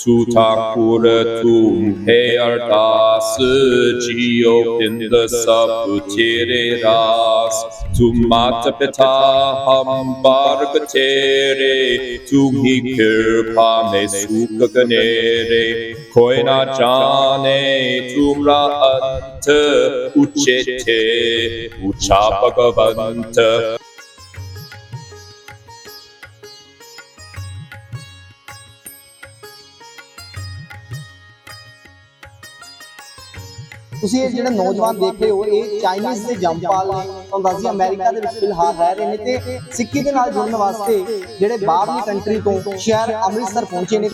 zu Thakur ਤੁਮੇ ਅਰਦਾਸ JIO ਪਿੰਦ ਸਭ ਤੇਰੇ ਰਾਸ ਤੁਮ ਮਾਤ ਪਿਤਾ ਹਮ ਬਾਰਕ ਤੇਰੇ ਤੁਮ ਹੀ ਕਿਰਪਾ ਮੇ ਸੁਖ ਕਨੇਰੇ ਕੋਈ ਨਾ ਜਾਣੇ ਤੁਮਰਾ ਅੰਤ ਉਚੇ ਤੇ ਉਚਾ ਭਗਵੰਤ ਤੁਸੀਂ ਇਹ ਜਿਹੜੇ ਨੌਜਵਾਨ ਦੇਖ ਰਹੇ ਹੋ, ਇਹ ਚਾਈਨੀਜ਼ ਦੇ ਜੰਪਾਲ ਨੇ। ਤੁਹਾਨੂੰ ਦੱਸਦੀ ਅਮਰੀਕਾ ਦੇ ਵਿੱਚ ਫਿਲਹਾਲ ਰਹਿ ਰਹੇ ਨੇ ਤੇ ਸਿੱਕੀ ਦੇ ਨਾਲ ਜੁੜਨ ਵਾਸਤੇ ਜਿਹੜੇ ਬਾਹਰਲੀ ਕੰਟਰੀ ਤੋਂ ਸ਼ਹਿਰ ਅੰਮ੍ਰਿਤਸਰ ਪਹੁੰਚੇ ਨੇ।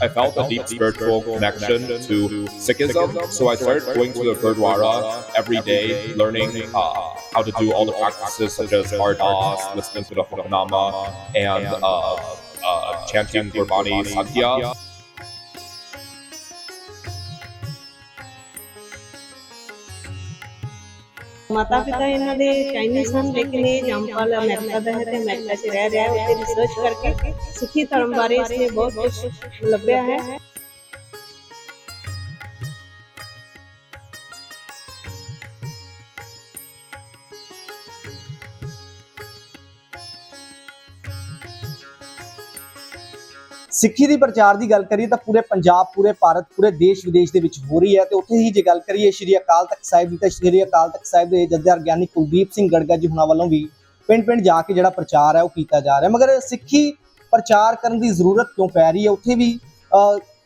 I felt a deep spiritual connection to Sikhism, so I started going to the Gurdwara every day, learning uh, how to do all the practices such as Ardas, listening to the Hukamnama, and uh, uh, chanting Gurbani Satya. ਮਾਤਾ ਪਿਤਾ ਇਹਨਾਂ ਦੇ Chinese ਹਨ ਲੇਕਿਨ ਇਹ ਜੰਪਾਲ America ਦਾ ਹੈ ਤੇ America 'ਚ ਰਹਿ ਰਿਹਾ ਹੈ। ਉੱਥੇ ਰਿਸਰਚ ਕਰਕੇ ਸਿੱਖੀ ਧਰਮ ਬਾਰੇ ਇਸਨੇ ਬਹੁਤ ਕੁਝ ਲੱਭਿਆ ਹੈ। ਸਿੱਖੀ ਦੀ ਪ੍ਰਚਾਰ ਦੀ ਗੱਲ ਕਰੀਏ ਤਾਂ ਪੂਰੇ ਪੰਜਾਬ, ਪੂਰੇ ਭਾਰਤ, ਪੂਰੇ ਦੇਸ਼, ਵਿਦੇਸ਼ ਦੇ ਵਿੱਚ ਹੋ ਰਹੀ ਹੈ ਤੇ ਉੱਥੇ ਹੀ ਜੇ ਗੱਲ ਕਰੀਏ ਸ਼੍ਰੀ ਅਕਾਲ ਤਖਤ ਸਾਹਿਬ ਦੀ ਤਾਂ ਸ਼੍ਰੀ ਅਕਾਲ ਤਖਤ ਸਾਹਿਬ ਦੇ ਜਥੇਦਾਰ ਗਿਆਨੀ ਕੁਲਦੀਪ ਸਿੰਘ ਗੜਗਾ ਜੀ ਹੁਣਾਂ ਵੱਲੋਂ ਵੀ ਪਿੰਡ ਪਿੰਡ ਜਾ ਕੇ ਜਿਹੜਾ ਪ੍ਰਚਾਰ ਹੈ ਉਹ ਕੀਤਾ ਜਾ ਰਿਹਾ। ਮਗਰ ਸਿੱਖੀ ਪ੍ਰਚਾਰ ਕਰਨ ਦੀ ਜ਼ਰੂਰਤ ਕਿਉਂ ਪੈ ਰਹੀ ਹੈ? ਉੱਥੇ ਵੀ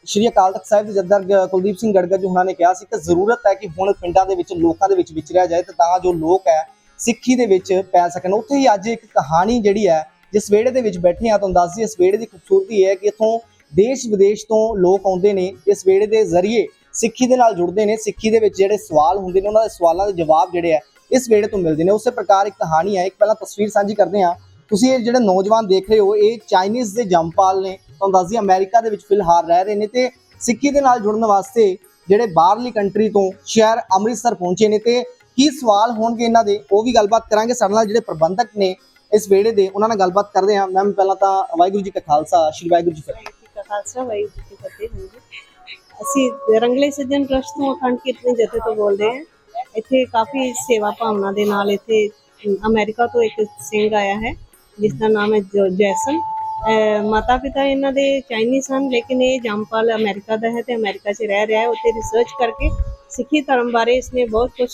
ਸ਼੍ਰੀ ਅਕਾਲ ਤਖਤ ਸਾਹਿਬ ਦੇ ਜਥੇਦਾਰ ਕੁਲਦੀਪ ਸਿੰਘ ਗੜਗਾ ਜੀ ਹੁਣਾਂ ਨੇ ਕਿਹਾ ਸੀ ਕਿ ਜ਼ਰੂਰਤ ਹੈ ਕਿ ਹੁਣ ਪਿੰਡਾਂ ਦੇ ਵਿੱਚ, ਲੋਕਾਂ ਦੇ ਵਿੱਚ ਵਿਚਰਿਆ ਜਾਏ ਤੇ ਤਾਂ ਜੋ ਲੋਕ ਹੈ ਸਿੱਖੀ ਦੇ ਵਿੱਚ ਪੈ ਸਕਣ। ਉੱਥੇ ਹੀ ਅੱਜ ਇੱਕ ਕਹਾਣੀ ਜਿਹੜੀ ਹੈ ਜਿਸ ਵਿਹੜੇ ਦੇ ਵਿੱਚ ਬੈਠੇ ਆ ਤੁਹਾਨੂੰ ਦੱਸ ਦਈਏ, ਇਸ ਵਿਹੜੇ ਦੀ ਖੂਬਸੂਰਤੀ ਹੈ ਕਿ ਇਥੋਂ ਦੇਸ਼ ਵਿਦੇਸ਼ ਤੋਂ ਲੋਕ ਆਉਂਦੇ ਨੇ, ਇਸ ਵਿਹੜੇ ਦੇ ਜ਼ਰੀਏ ਸਿੱਖੀ ਦੇ ਨਾਲ ਜੁੜਦੇ ਨੇ, ਸਿੱਖੀ ਦੇ ਵਿੱਚ ਜਿਹੜੇ ਸਵਾਲ ਹੁੰਦੇ ਨੇ, ਉਹਨਾਂ ਦੇ ਸਵਾਲਾਂ ਦੇ ਜਵਾਬ ਜਿਹੜੇ ਆ, ਇਸ ਵਿਹੜੇ ਤੋਂ ਮਿਲਦੇ ਨੇ। ਉਸੇ ਪ੍ਰਕਾਰ ਇੱਕ ਕਹਾਣੀ ਹੈ ਇੱਕ ਪਹਿਲਾਂ ਤਸਵੀਰ ਸਾਂਝੀ ਕਰਦੇ ਹਾਂ। ਤੁਸੀਂ ਇਹ ਜਿਹੜੇ ਨੌਜਵਾਨ ਦੇਖ ਰਹੇ ਹੋ, ਇਹ ਚਾਈਨੀਜ਼ ਦੇ ਜੰਪਾਲ ਨੇ, ਤੁਹਾਨੂੰ ਦੱਸ ਦਈਏ, ਅਮਰੀਕਾ ਦੇ ਵਿੱਚ ਫਿਲਹਾਲ ਰਹਿ ਰਹੇ ਨੇ ਤੇ ਸਿੱਖੀ ਦੇ ਨਾਲ ਜੁੜਨ ਵਾਸਤੇ ਜਿਹੜੇ ਬਾਹਰਲੀ ਕੰਟਰੀ ਤੋਂ ਸ਼ਹਿਰ ਅੰਮ੍ਰਿਤਸਰ ਪਹੁੰਚੇ ਨੇ ਤੇ ਕੀ ਸਵਾਲ ਹੋਣਗੇ ਇਹਨਾਂ ਦੇ, ਉਹ ਵੀ ਗੱਲਬਾਤ ਕਰਾਂਗੇ। ਸਾਡੇ ਨਾਲ ਜਿਹੜੇ ਪ੍ਰਬੰਧਕ ਨੇ ਇਸ ਵਿਹੜੇ ਦੇ ਉਹਨਾਂ ਨਾਲ ਗੱਲਬਾਤ ਕਰਦੇ ਹਾਂ। ਮੈਮ ਪਹਿਲਾਂ ਤਾਂ ਵਾਹਿਗੁਰੂ ਜੀ ਕਾ ਖਾਲਸਾ ਸ਼੍ਰੀ ਵਾਹਿਗੁਰੂ ਜੀ ਕੀ ਫਤਿਹ। ਖਾਲਸਾ ਵਾਹਿਗੁਰੂ ਜੀ ਕੀ ਫਤਿਹ ਹਾਂਜੀ। ਅਸੀਂ ਰੰਗਲੇ ਸੱਜਣ ਟਰਸਟ ਤੋਂ ਅਖੰਡ ਕੀਰਤਨੀ ਜਥੇ ਤੋਂ ਬੋਲਦੇ ਹਾਂ। ਇੱਥੇ ਕਾਫੀ ਸੇਵਾ ਭਾਵਨਾ ਦੇ ਨਾਲ ਇੱਥੇ ਅਮ, ਅਮਰੀਕਾ ਤੋਂ ਇੱਕ ਸਿੰਘ ਆਇਆ ਹੈ ਜਿਸ ਦਾ ਨਾਮ ਹੈ ਜੋ- ਜੈਸਨ। ਮਾਤਾ ਪਿਤਾ ਇਹਨਾਂ ਦੇ ਚਾਈਨੀਜ਼ ਹਨ ਲੇਕਿਨ ਇਹ ਜੰਪਾਲ ਅਮਰੀਕਾ ਦਾ ਹੈ ਤੇ ਅਮਰੀਕਾ 'ਚ ਰਹਿ ਰਿਹਾ ਹੈ। ਉੱਥੇ ਰਿਸਰਚ ਕਰਕੇ ਸਿੱਖੀ ਧਰਮ ਬਾਰੇ ਇਸਨੇ ਬਹੁਤ ਕੁਝ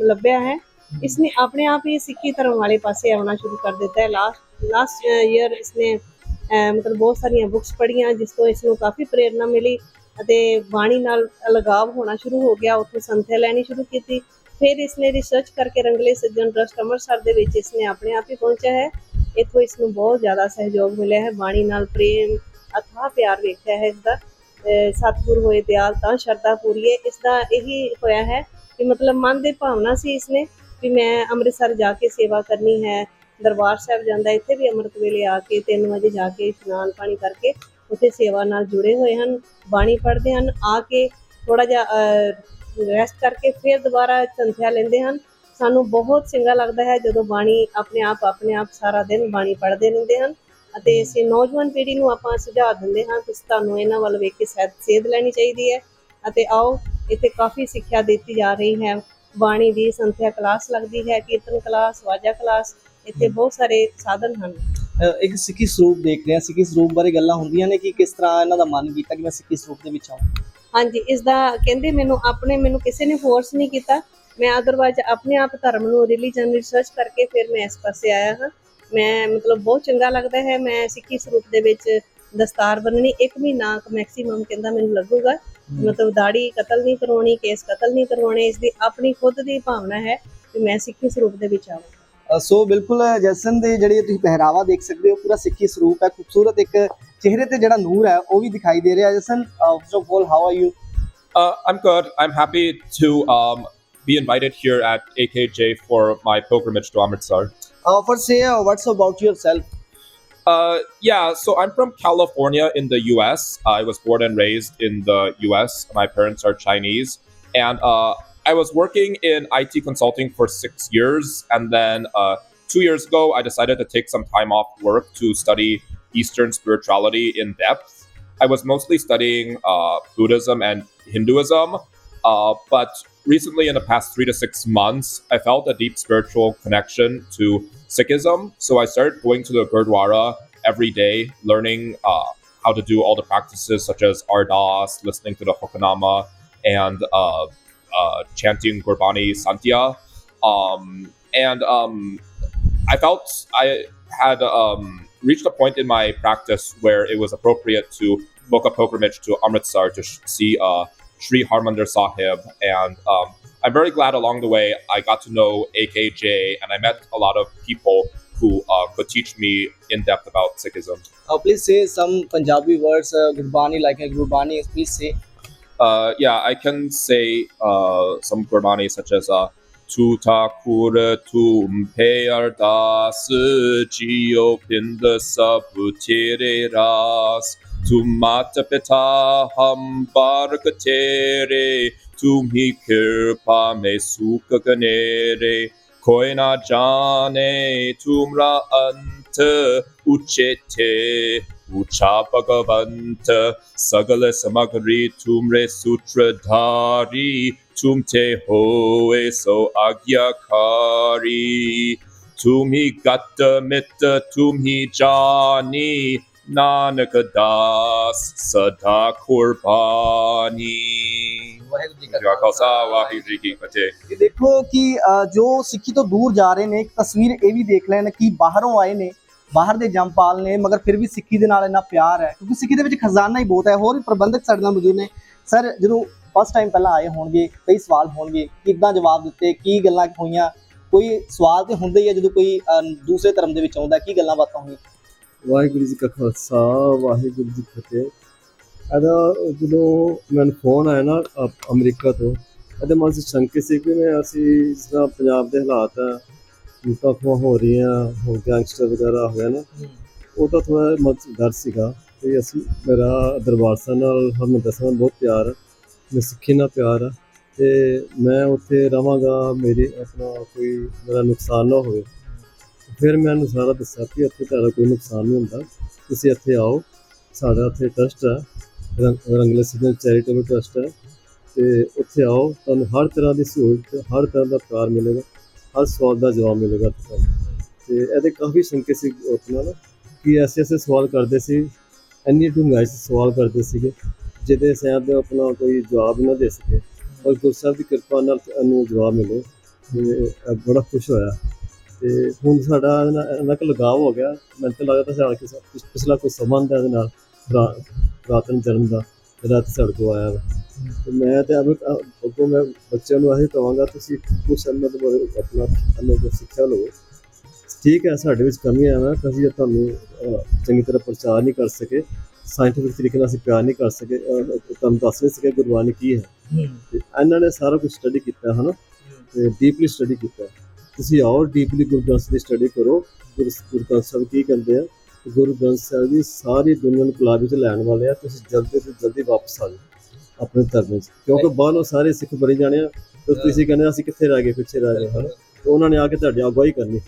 ਲੱਭਿਆ ਹੈ। ਇਸਨੇ ਆਪਣੇ ਆਪ ਹੀ ਸਿੱਖੀ ਧਰਮ ਵਾਲੇ ਪਾਸੇ ਆਉਣਾ ਸ਼ੁਰੂ ਕਰ ਦਿੱਤਾ ਹੈ ਲਾਸਟ ਲਾਸਟ ਈਅਰ ਇਸਨੇ ਮਤਲਬ ਬਹੁਤ ਸਾਰੀਆਂ ਬੁੱਕਸ ਪੜ੍ਹੀਆਂ ਜਿਸ ਤੋਂ ਇਸ ਨੂੰ ਕਾਫੀ ਪ੍ਰੇਰਣਾ ਮਿਲੀ ਅਤੇ ਬਾਣੀ ਨਾਲ ਲਗਾਵ ਹੋਣਾ ਸ਼ੁਰੂ ਹੋ ਗਿਆ ਉੱਥੋਂ ਸੰਥਿਆ ਲੈਣੀ ਸ਼ੁਰੂ ਕੀਤੀ ਫਿਰ ਇਸਨੇ ਰਿਸਰਚ ਕਰਕੇ ਰੰਗਲੇ ਸੱਜਣ ਟਰਸਟ ਅੰਮ੍ਰਿਤਸਰ ਦੇ ਵਿੱਚ ਇਸਨੇ ਆਪਣੇ ਆਪ ਹੀ ਪਹੁੰਚਿਆ ਹੈ ਇੱਥੋਂ ਇਸ ਨੂੰ ਬਹੁਤ ਜ਼ਿਆਦਾ ਸਹਿਯੋਗ ਮਿਲਿਆ ਹੈ ਬਾਣੀ ਨਾਲ ਪ੍ਰੇਮ ਅਥਾਹ ਪਿਆਰ ਵੇਖਿਆ ਹੈ ਇਸ ਦਾ ਸਤਿਗੁਰ ਹੋਏ ਦਿਆਲ ਤਾਂ ਸ਼ਰਧਾ ਪੂਰੀਏ ਇਸ ਦਾ ਇਹੀ ਹੋਇਆ ਹੈ ਕਿ ਮਤਲਬ ਮਨ ਦੇ ਭਾਵਨਾ ਸੀ ਇਸਨੇ ਵੀ ਮੈਂ ਅੰਮ੍ਰਿਤਸਰ ਜਾ ਕੇ ਸੇਵਾ ਕਰਨੀ ਹੈ, ਦਰਬਾਰ ਸਾਹਿਬ ਜਾਂਦਾ, ਇੱਥੇ ਵੀ ਅੰਮ੍ਰਿਤ ਵੇਲੇ ਆ ਕੇ 3 ਵਜੇ ਜਾ ਕੇ ਇਸ਼ਨਾਨ ਪਾਣੀ ਕਰਕੇ ਉੱਥੇ ਸੇਵਾ ਨਾਲ ਜੁੜੇ ਹੋਏ ਹਨ, ਬਾਣੀ ਪੜ੍ਹਦੇ ਹਨ, ਆ ਕੇ ਥੋੜਾ ਜਿਹਾ ਰੈਸਟ ਕਰਕੇ ਫਿਰ ਦੁਬਾਰਾ ਸੰਥਿਆ ਲੈਂਦੇ ਹਨ। ਸਾਨੂੰ ਬਹੁਤ ਚੰਗਾ ਲੱਗਦਾ ਹੈ ਜਦੋਂ ਬਾਣੀ ਆਪਣੇ ਆਪ ਆਪਣੇ ਆਪ ਸਾਰਾ ਦਿਨ ਬਾਣੀ ਪੜ੍ਹਦੇ ਰਹਿੰਦੇ ਹਨ ਅਤੇ ਅਸੀਂ ਨੌਜਵਾਨ ਪੀੜ੍ਹੀ ਨੂੰ ਆਪਾਂ ਸੁਝਾਅ ਦਿੰਦੇ ਹਾਂ ਕਿ ਤੁਹਾਨੂੰ ਇਹਨਾਂ ਵੱਲ ਵੇਖ ਕੇ ਸੇਧ ਸੇਧ ਲੈਣੀ ਚਾਹੀਦੀ ਹੈ ਅਤੇ ਆਓ ਇੱਥੇ ਕਾਫੀ ਸਿੱਖਿਆ ਦਿੱਤੀ ਜਾ ਰਹੀ ਹੈ। ਬਾਣੀ ਦੀ ਸੰਥਿਆ ਕਲਾਸ ਲੱਗਦੀ ਹੈ ਕੀਰਤਨ ਕਲਾਸ ਵਾਜਾ ਕਲਾਸ ਇੱਥੇ ਬਹੁਤ ਸਾਰੇ ਸਾਧਨ ਹਨ। ਇੱਕ ਸਿੱਖੀ ਸਰੂਪ ਦੇਖ ਰਹੇ ਹਾਂ ਸਿੱਖੀ ਸਰੂਪ ਬਾਰੇ ਗੱਲਾਂ ਹੁੰਦੀਆਂ ਨੇ ਕਿ ਕਿਸ ਤਰ੍ਹਾਂ ਇਹਨਾਂ ਦਾ ਮਨ ਕੀਤਾ ਕਿ ਮੈਂ ਸਿੱਖੀ ਸਰੂਪ ਦੇ ਵਿੱਚ ਆਵਾਂ ਹਾਂਜੀ ਇਸ ਦਾ ਕਹਿੰਦੇ ਮੈਨੂੰ ਆਪਣੇ ਮੈਨੂੰ ਕਿਸੇ ਨੇ ਫੋਰਸ ਨਹੀਂ ਕੀਤਾ। ਮੈਂ ਅਦਰਵਾਇਜ਼ ਆਪਣੇ ਆਪ ਧਰਮ ਨੂੰ ਰਿਲੀਜਨ ਰਿਸਰਚ ਕਰਕੇ ਫਿਰ ਮੈਂ ਇਸ ਪਾਸੇ ਆਇਆ ਹਾਂ। ਮੈਂ ਮਤਲਬ ਬਹੁਤ ਚੰਗਾ ਲੱਗਦਾ ਹੈ ਮੈਂ ਸਿੱਖੀ ਸਰੂਪ ਦੇ ਵਿੱਚ ਦਸਤਾਰ ਬੰਨਣੀ ਇੱਕ ਮਹੀਨਾ ਮੈਕਸਿਮਮ ਕਹਿੰਦਾ ਮੈਨੂੰ ਲੱਗੂਗਾ। ਮਤਲਬ ਦਾੜੀ ਕਤਲ ਨਹੀਂ ਕਰਵਾਉਣੀ ਕੇਸ ਕਤਲ ਨਹੀਂ ਕਰਵਾਉਣੇ ਇਸ ਦੀ ਆਪਣੀ ਖੁਦ ਦੀ ਭਾਵਨਾ ਹੈ ਕਿ ਮੈਂ ਸਿੱਖੀ ਸਰੂਪ ਦੇ ਵਿੱਚ ਆਵਾਂ ਸੋ ਬਿਲਕੁਲ ਜੈਸਨ ਦੇ ਜਿਹੜੇ ਤੁਸੀਂ ਪਹਿਰਾਵਾ ਦੇਖ ਸਕਦੇ ਹੋ ਪੂਰਾ ਸਿੱਖੀ ਸਰੂਪ ਹੈ ਖੂਬਸੂਰਤ ਇੱਕ ਚਿਹਰੇ ਤੇ ਜਿਹੜਾ ਨੂਰ ਹੈ ਉਹ ਵੀ ਦਿਖਾਈ ਦੇ ਰਿਹਾ Jason first of all how are you Uh, I'm good. I'm happy to um, be invited here at AKJ for my pilgrimage to Amritsar. First say what's about yourself Uh, yeah, so I'm from California in the US. I was born and raised in the US. My parents are Chinese. And uh, I was working in IT consulting for six years, and then uh, two years ago, I decided to take some time off work to study Eastern spirituality in depth. I was mostly studying uh, Buddhism and Hinduism, uh, but recently, in the past three to six months, I felt a deep spiritual connection to Sikhism. So I started going to the Gurdwara every day, learning uh, how to do all the practices such as Ardas, listening to the Hukanama, and uh, uh, chanting Gurbani Santya. Um, and um, I felt I had um, reached a point in my practice where it was appropriate to book a pilgrimage to Amritsar to see uh, Sri Harmandir Sahib. And um, I'm very glad along the way I got to know AKJ and I met a lot of people who uh, could teach me in depth about Sikhism. Uh, please say some Punjabi words, uh, Gurbani, like a Gurbani. Please say. Uh, yeah, I can say uh, some Gurbani such as uh, Tu Tum Pe Ardas Jio Pind Sab Tere Ras ਸਗਲ ਸਮਗਰੀ ਤੂੰਮਰੇ ਸੂਤਰ ਧਾਰੀ ਤੂੰਮ ਛੇ ਹੋਏ ਸੋ ਆਗਿਆ ਖਾਰੀ ਤੂੰ ਗਤ ਮਿੱਤ ਤੂੰ ਜਾਨੀ Das Sada Kurbani Waheguru ji ਜੀ ਕਾ ਖਾਲਸਾ ਵਾਹਿਗੁਰੂ ਜੀ ਕੀ ਫਤਿਹ। ਕਿ ਦੇਖੋ ਕਿ ਅ, ਜੋ ਸਿੱਖੀ ਤੋਂ ਦੂਰ ਜਾ ਰਹੇ ਨੇ ਇੱਕ ਤਸਵੀਰ ਇਹ ਵੀ ਦੇਖ ਲੈਣ ਕਿ ਬਾਹਰੋਂ ਆਏ ਨੇ ਬਾਹਰ ਦੇ ਜੰਪਾਲ ਨੇ ਮਗਰ ਫਿਰ ਵੀ ਸਿੱਖੀ ਦੇ ਨਾਲ ਇੰਨਾ ਪਿਆਰ ਹੈ ਕਿਉਂਕਿ ਸਿੱਖੀ ਦੇ ਵਿੱਚ ਖਜ਼ਾਨਾ ਹੀ ਬਹੁਤ ਹੈ ਹੋਰ ਵੀ ਪ੍ਰਬੰਧਕ ਸਾਡੇ ਨਾਲ ਮੌਜੂਦ ਨੇ। ਸਰ ਜਦੋਂ ਫਸਟ ਟਾਈਮ ਪਹਿਲਾਂ ਆਏ ਹੋਣਗੇ ਕਈ ਸਵਾਲ ਹੋਣਗੇ ਕਿੱਦਾਂ ਜਵਾਬ ਦਿੱਤੇ ਕੀ ਗੱਲਾਂ ਹੋਈਆਂ? ਕੋਈ ਸਵਾਲ ਤੇ ਹੁੰਦੇ ਹੀ ਹੈ ਜਦੋਂ ਕੋਈ ਦੂਸਰੇ ਧਰਮ ਦੇ ਵਿੱਚ ਆਉਂਦਾ ਕੀ ਗੱਲਾਂ ਬਾਤਾਂ ਹੋਈਆਂ? ਵਾਹਿਗੁਰੂ ਜੀ ਕਾ ਖਾਲਸਾ, ਵਾਹਿਗੁਰੂ ਜੀ ਕੀ ਫਤਿਹ। ਇਹਦਾ ਜਦੋਂ ਮੈਨੂੰ ਫੋਨ ਆਇਆ ਨਾ ਅ- ਅਮਰੀਕਾ ਤੋਂ, ਇਹਦੇ ਮਨ 'ਚ ਸ਼ੰਕੇ ਸੀ ਕਿ ਮੈਂ ਅਸੀਂ ਜਿਸ ਤਰ੍ਹਾਂ ਪੰਜਾਬ ਦੇ ਹਾਲਾਤ ਆ, ਲੁੱਟਾਂ ਖੋਹਾਂ ਹੋ ਰਹੀਆਂ ਹੋ ਗੈਂਗਸਟਰ ਵਗੈਰਾ ਹੋ ਗਿਆ ਨਾ ਉਹਦਾ ਥੋੜਾ ਮਨ 'ਚ ਡਰ ਸੀਗਾ ਕਿ ਅਸੀਂ, ਮੇਰਾ ਦਰਬਾਰ ਸਾਹਿਬ ਨਾਲ ਹਰਮੰਦਰ ਸਾਹਿਬ ਨਾਲ ਬਹੁਤ ਪਿਆਰ ਆ, ਮੈਂ ਸਿੱਖੀ ਨਾਲ ਪਿਆਰ ਆ, ਤੇ ਮੈਂ ਉੱਥੇ ਰਵਾਂਗਾ, ਮੇਰੇ ਆਪਣਾ ਕੋਈ ਮੇਰਾ ਨੁਕਸਾਨ ਨਾ ਹੋਵੇ। ਫਿਰ ਮੈਂ ਉਹਨੂੰ ਸਾਰਾ ਦੱਸਿਆ ਕਿ ਇੱਥੇ ਤੁਹਾਡਾ ਕੋਈ ਨੁਕਸਾਨ ਨਹੀਂ ਹੁੰਦਾ। ਤੁਸੀਂ ਇੱਥੇ ਆਓ। ਸਾਡਾ ਇੱਥੇ ਟਰਸਟ ਹੈ। ਰੰਗ- ਰੰਗਲੇ ਸਿੱਧਨ ਚੈਰੀਟੇਬਲ ਟਰਸਟ ਹੈ। ਤੇ ਉੱਥੇ ਆਓ। ਤੁਹਾਨੂੰ ਹਰ ਤਰ੍ਹਾਂ ਦੀ ਸਹੂਲਤ, ਹਰ ਤਰ੍ਹਾਂ ਦਾ ਪਿਆਰ ਮਿਲੇਗਾ। ਹਰ ਸਵਾਲ ਦਾ ਜਵਾਬ ਮਿਲੇਗਾ ਤੁਹਾਨੂੰ। ਤੇ ਇਹਦੇ ਕਾਫੀ ਸ਼ੰਕੇ ਸੀ ਆਪਣਾ ਨਾ, ਕਿ ਐਸੇ ਐਸੇ ਸਵਾਲ ਕਰਦੇ ਸੀ। ਇੰਨੀ ਡੂੰਘਾਈ 'ਚ ਸਵਾਲ ਕਰਦੇ ਸੀਗੇ, ਜਿਹਦੇ ਸ਼ਾਇਦ ਆਪਣਾ ਕੋਈ ਜਵਾਬ ਨਾ ਦੇ ਸਕੇ। ਔਰ ਗੁਰੂ ਸਾਹਿਬ ਦੀ ਕਿਰਪਾ ਨਾਲ ਇਹਨੂੰ ਜਵਾਬ ਮਿਲੇ। ਤੇ ਬੜਾ ਖੁਸ਼ ਹੋਇਆ। ਤੇ ਹੁਣ ਸਾਡਾ ਇਹਦੇ ਨਾਲ ਇੰਨਾ ਕੁ ਲਗਾਵ ਹੋ ਗਿਆ। ਮੈਨੂੰ ਤਾਂ ਲੱਗਦਾ ਸਾਡਾ ਕਿਸੇ ਪਿਛ- ਪਿਛਲਾ ਕੋਈ ਸੰਬੰਧ ਹੈ ਇਹਦੇ ਨਾਲ। ਪੁਰਾ- ਪੁਰਾਤਨ ਜਨਮ ਦਾ ਸਾਡੇ ਕੋਲ ਆਇਆ ਤੇ ਮੈਂ ਤੇ ਅਬ ਅੱਗੋਂ ਮੈਂ ਬੱਚਿਆਂ ਨੂੰ ਇਹੀ ਕਹਾਂਗਾ ਤੁਸੀਂ ਕੁਛ ਇਹਨਾਂ ਦੇ ਬਾਰੇ ਆਪਣਾ ਇਹਨਾਂ ਤੋਂ ਸਿੱਖਿਆ ਲਓ ਠੀਕ ਹੈ ਸਾਡੇ ਵਿੱਚ ਕਮੀਆਂ ਆ ਕਿ ਅਸੀਂ ਤੁਹਾਨੂੰ ਚੰਗੀ ਤਰ੍ਹਾਂ ਪ੍ਰਚਾਰ ਨਹੀਂ ਕਰ ਸਕੇ। ਸਾਇੰਟਿਫਿਕ ਤਰੀਕੇ ਨਾਲ ਅਸੀਂ ਪਿਆਰ ਨਹੀਂ ਕਰ ਸਕੇ। ਤੁਹਾਨੂੰ ਦੱਸ ਨਹੀਂ ਸਕੇ ਗੁਰਬਾਣੀ ਕੀ ਹੈ। ਇਹਨਾਂ ਨੇ ਸਾਰਾ ਕੁਝ ਸਟੱਡੀ ਕੀਤਾ ਹੈ। ਹਨਾ ਤੇ ਡੀਪਲੀ ਸਟੱਡੀ ਕੀਤਾ। ਤੁਸੀਂ ਆਓ ਡੀਪਲੀ ਗੁਰੂ ਗ੍ਰੰਥ ਦੀ ਸਟੱਡੀ ਕਰੋ। ਗੁਰੂ ਗੁਰੂ ਗ੍ਰੰਥ ਸਾਹਿਬ ਕੀ ਕਹਿੰਦੇ ਆ? ਗੁਰੂ ਗ੍ਰੰਥ ਸਾਹਿਬ ਦੀ ਸਾਰੀ ਦੁਨੀਆ ਨੂੰ ਗੁਲਾਬੀ ਚ ਲੈਣ ਵਾਲੇ ਆ ਤੁਸੀਂ ਜਲਦੀ ਤੋਂ ਜਲਦੀ ਵਾਪਸ ਆ ਜਾਓ ਆਪਣੇ ਧਰਮ ਵਿੱਚ। ਕਿਉਂਕਿ ਬਾਹਰੋਂ ਸਾਰੇ ਸਿੱਖ ਬਣੀ ਜਾਣੇ ਆ ਤੇ ਤੁਸੀਂ ਕਹਿੰਦੇ ਅਸੀਂ ਕਿੱਥੇ ਰਹਿ ਗਏ ਪਿੱਛੇ ਰਹਿ ਗਏ ਹਨਾ? ਉਹਨਾਂ ਨੇ ਆ ਕੇ ਤੁਹਾਡੀ ਅਗਵਾਈ ਕਰਨੀ।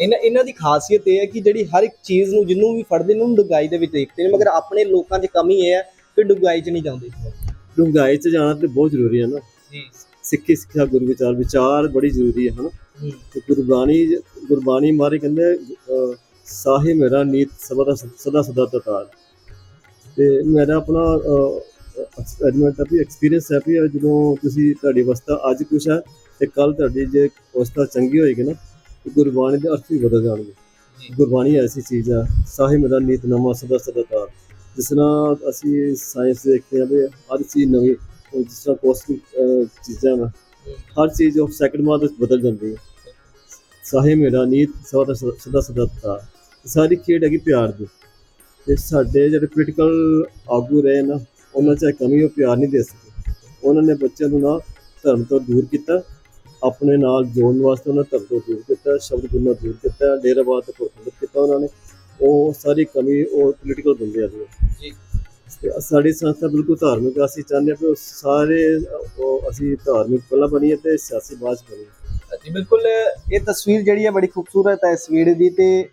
ਇਹਨਾਂ ਇਹਨਾਂ ਦੀ ਖਾਸੀਅਤ ਇਹ ਹੈ ਕਿ ਜਿਹੜੀ ਹਰ ਇੱਕ ਚੀਜ਼ ਨੂੰ ਜਿਹਨੂੰ ਵੀ ਫੜਦੇ ਨੇ ਡੁਗਾਈ ਦੇ ਵਿੱਚ ਦੇਖਦੇ ਨੇ ਮਗਰ ਆਪਣੇ ਲੋਕਾਂ 'ਚ ਕਮੀ ਇਹ ਹੈ ਕਿ ਡੁਗਾਈ 'ਚ ਨਹੀਂ ਜਾਂਦੇ। ਡੂੰਘਾਈ ਚ ਜਾਣਾ ਤੇ ਬਹੁਤ ਜ਼ਰੂਰੀ ਹੈ ਨਾ। ਜੀ। ਸਿੱਖੀ ਸਿੱਖਿਆ ਗੁਰੂ ਵਿਚਾਰ ਵਿਚਾਰ ਬੜੀ ਜ਼ਰੂਰੀ ਹੈ ਹਨਾ? ਤੇ ਗੁਰਬਾਣੀ ਗੁਰਬਾਣੀ ਮਾਰੇ ਕਹਿੰਦੇ ਸਾਹੇ ਮੇਰਾ ਨੀਤ ਸਦਾ ਦਾ ਸਦਾ ਸਦਾ ਤਤਾਰ। ਤੇ ਮੇਰਾ ਆਪਣਾ ਐਕਸਪੈਰੀਮੈਂਟ ਆ ਵੀ ਐਕਸਪੀਰੀਅੰਸ ਹੈ ਵੀ ਜਦੋਂ ਤੁਸੀਂ ਤੁਹਾਡੀ ਅਵਸਥਾ ਅੱਜ ਕੁਛ ਹੈ ਤੇ ਕੱਲ ਤੁਹਾਡੀ ਜੇ ਅਵਸਥਾ ਚੰਗੀ ਹੋਏਗੀ ਨਾ ਤੇ ਗੁਰਬਾਣੀ ਦੇ ਅਰਥ ਵੀ ਬਦਲ ਜਾਣਗੇ। ਗੁਰਬਾਣੀ ਐਸੀ ਚੀਜ਼ ਆ ਸਾਹੇ ਮੇਰਾ ਨੀਤ ਨਵਾਂ ਸਦਾ ਸਦਾ ਤਾਰ ਜਿਸ ਤਰ੍ਹਾਂ ਅਸੀਂ ਸਾਇੰਸ ਦੇਖਦੇ ਹਾਂ ਵੀ ਹਰ ਚੀਜ਼ ਨਵੀਂ ਜਿਸ ਤਰ੍ਹਾਂ ਕੋਸਮਿਕ ਚੀਜ਼ਾਂ ਵਾ ਹਰ ਚੀਜ਼ ਉਹ ਸੈਕਿੰਡ ਬਾਅਦ ਵਿੱਚ ਬਦਲ ਜਾਂਦੀ ਹੈ। ਸਾਹੇ ਮੇਰਾ ਨੀਤ ਸਦਾ ਸਦਾ ਸਦਾ ਤਾਰ ਸਾਰੀ ਖੇਡ ਹੈਗੀ ਪਿਆਰ ਦੀ। ਤੇ ਸਾਡੇ ਜਿਹੜੇ ਪੋਲੀਟੀਕਲ ਆਗੂ ਰਹੇ ਨਾ, ਉਹਨਾਂ 'ਚ ਕਮੀ ਉਹ ਪਿਆਰ ਨਹੀਂ ਦੇ ਸਕੇ। ਉਹਨਾਂ ਨੇ ਬੱਚਿਆਂ ਨੂੰ ਨਾ ਧਰਮ ਤੋਂ ਦੂਰ ਕੀਤਾ। ਆਪਣੇ ਨਾਲ ਜੋੜਨ ਵਾਸਤੇ ਉਹਨਾਂ ਧਰਮ ਤੋਂ ਦੂਰ ਕੀਤਾ, ਸ਼ਬਦ ਗੁਰੂ ਨਾਲ ਦੂਰ ਕੀਤਾ ਡੇਰਾਵਾਦ ਤੋਂ ਪ੍ਰਫੁੱਲਿਤ ਕੀਤਾ ਉਹਨਾਂ ਨੇ। ਉਹ ਸਾਰੀ ਕਮੀ ਉਹ ਪੋਲੀਟੀਕਲ ਬੰਦੇ ਆ ਜੀ। ਸਾਡੀ ਸੰਸਥਾ ਬਿਲਕੁਲ ਧਾਰਮਿਕ ਆ। ਅਸੀਂ ਚਾਹੁੰਦੇ ਹਾਂ ਕਿ ਉਹ ਸਾਰੇ, ਉਹ ਅਸੀਂ ਧਾਰਮਿਕ ਪਹਿਲਾਂ ਬਣੀਏ ਤੇ ਸਿਆਸੀ ਬਾਅਦ 'ਚ ਬਣੀਏ ਜੀ ਬਿਲਕੁਲ, ਇਹ ਤਸਵੀਰ ਜਿਹੜੀ ਹੈ ਬੜੀ ਖੂਬਸੂਰਤ ਹੈ ਇਸ ਵੇੜੇ ਦੀ ਤੇ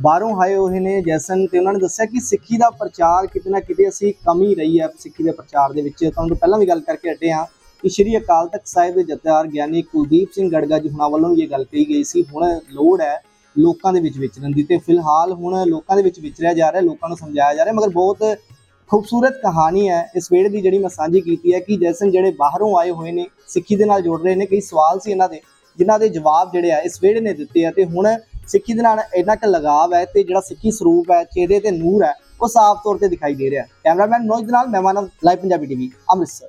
ਬਾਹਰੋਂ ਆਏ ਹੋਏ ਨੇ ਜੈਸਨ ਤੇ ਉਹਨਾਂ ਨੇ ਦੱਸਿਆ ਕਿ ਸਿੱਖੀ ਦਾ ਪ੍ਰਚਾਰ ਕਿਤੇ ਨਾ ਕਿਤੇ ਅਸੀਂ ਕਮੀ ਰਹੀ ਹੈ ਸਿੱਖੀ ਦੇ ਪ੍ਰਚਾਰ ਦੇ ਵਿੱਚ ਤੁਹਾਨੂੰ ਪਹਿਲਾਂ ਵੀ ਗੱਲ ਕਰਕੇ ਹਟੇ ਹਾਂ ਕਿ ਸ਼੍ਰੀ ਅਕਾਲ ਤਖਤ ਸਾਹਿਬ ਦੇ ਜਥੇਦਾਰ ਗਿਆਨੀ ਕੁਲਦੀਪ ਸਿੰਘ ਗੜਗਾ ਜੀ ਹੁਣਾਂ ਵੱਲੋਂ ਵੀ ਇਹ ਗੱਲ ਕਹੀ ਗਈ ਸੀ ਹੁਣ ਲੋੜ ਹੈ ਲੋਕਾਂ ਦੇ ਵਿੱਚ ਵਿਚਰਨ ਦੀ ਤੇ ਫਿਲਹਾਲ ਹੁਣ ਲੋਕਾਂ ਦੇ ਵਿੱਚ ਵਿਚਰਿਆ ਜਾ ਰਿਹਾ, ਲੋਕਾਂ ਨੂੰ ਸਮਝਾਇਆ ਜਾ ਰਿਹਾ, ਮਗਰ ਬਹੁਤ ਖੂਬਸੂਰਤ ਕਹਾਣੀ ਹੈ। ਇਸ ਵੇੜੇ ਦੀ ਜਿਹੜੀ ਮੈਂ ਸਾਂਝੀ ਕੀਤੀ ਹੈ ਕਿ ਜੈਸਨ ਜਿਹੜੇ ਬਾਹਰੋਂ ਆਏ ਹੋਏ ਨੇ, ਸਿੱਖੀ ਦੇ ਨਾਲ ਜੁੜ ਰਹੇ ਨੇ, ਕਈ ਸਵਾਲ ਸੀ ਇਹਨਾਂ ਦੇ, ਜਿਨ੍ਹਾਂ ਦੇ ਜਵਾਬ ਜਿਹੜੇ ਆ, ਇਸ ਵੇੜੇ ਨੇ ਦਿੱਤੇ ਆ ਤੇ ਹੁਣ ਸਿੱਖੀ ਦੇ ਨਾਲ ਇੰਨਾ ਕੁ ਲਗਾਵ ਹੈ ਤੇ ਜਿਹੜਾ ਸਿੱਖੀ ਸਰੂਪ ਹੈ, ਚਿਹਰੇ ਤੇ ਨੂਰ ਹੈ, ਉਹ ਸਾਫ਼ ਤੌਰ ਤੇ ਦਿਖਾਈ ਦੇ ਰਿਹਾ ਕੈਮਰਾਮੈਨ ਮਨੋਜ ਦੇ ਨਾਲ, ਮਹਿਮਾਨ, ਲਾਈਵ ਪੰਜਾਬੀ ਟੀਵੀ, ਅੰਮ੍ਰਿਤਸਰ।